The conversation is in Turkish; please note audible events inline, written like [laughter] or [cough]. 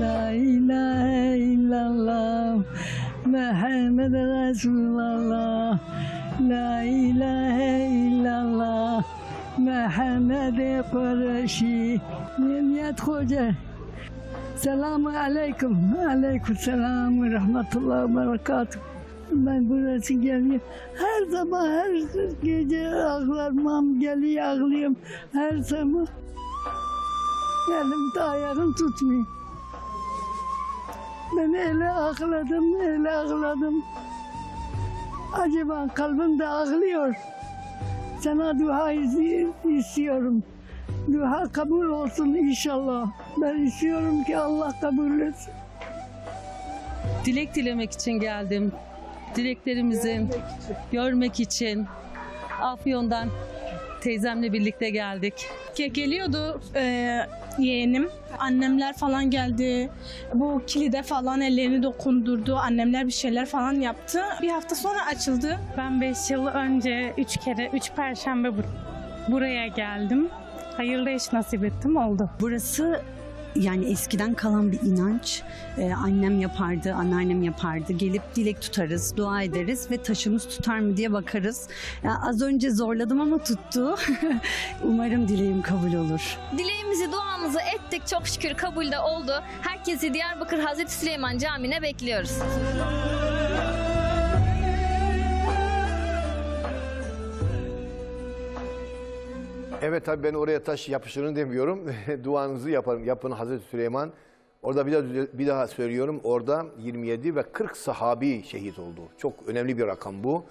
La ilahe illallah Muhammed Resulallah La ilahe illallah Muhammed Kureşi Nimet Hoca Selamun Aleyküm Aleyküm selam ve rahmetullah berekatuhu ben burası geliyor. Her zaman her gece ağlamam geliyor ağlıyorum. Her zaman elimde ayağım tutmuyor. Ben öyle ağladım, öyle ağladım. Acaba kalbim de ağlıyor. Sana dua izi- istiyorum. Dua kabul olsun inşallah. Ben istiyorum ki Allah kabul etsin. Dilek dilemek için geldim. Dileklerimizi görmek için. Afyon'dan teyzemle birlikte geldik. Ge- Geliyordu e, yeğenim. Annemler falan geldi. Bu kilide falan ellerini dokundurdu. Annemler bir şeyler falan yaptı. Bir hafta sonra açıldı. Ben 5 yıl önce 3 kere 3 perşembe bur- buraya geldim. Hayırlı iş nasip ettim oldu. Burası yani eskiden kalan bir inanç. Ee, annem yapardı, anneannem yapardı. Gelip dilek tutarız, dua ederiz ve taşımız tutar mı diye bakarız. Ya az önce zorladım ama tuttu. [laughs] Umarım dileğim kabul olur. Dileğimizi, duamızı ettik. Çok şükür kabul de oldu. Herkesi Diyarbakır Hazreti Süleyman Camii'ne bekliyoruz. Evet tabii ben oraya taş yapıştırın demiyorum. [laughs] Duanızı yaparım. Yapın Hazreti Süleyman. Orada bir daha, bir daha söylüyorum. Orada 27 ve 40 sahabi şehit oldu. Çok önemli bir rakam bu.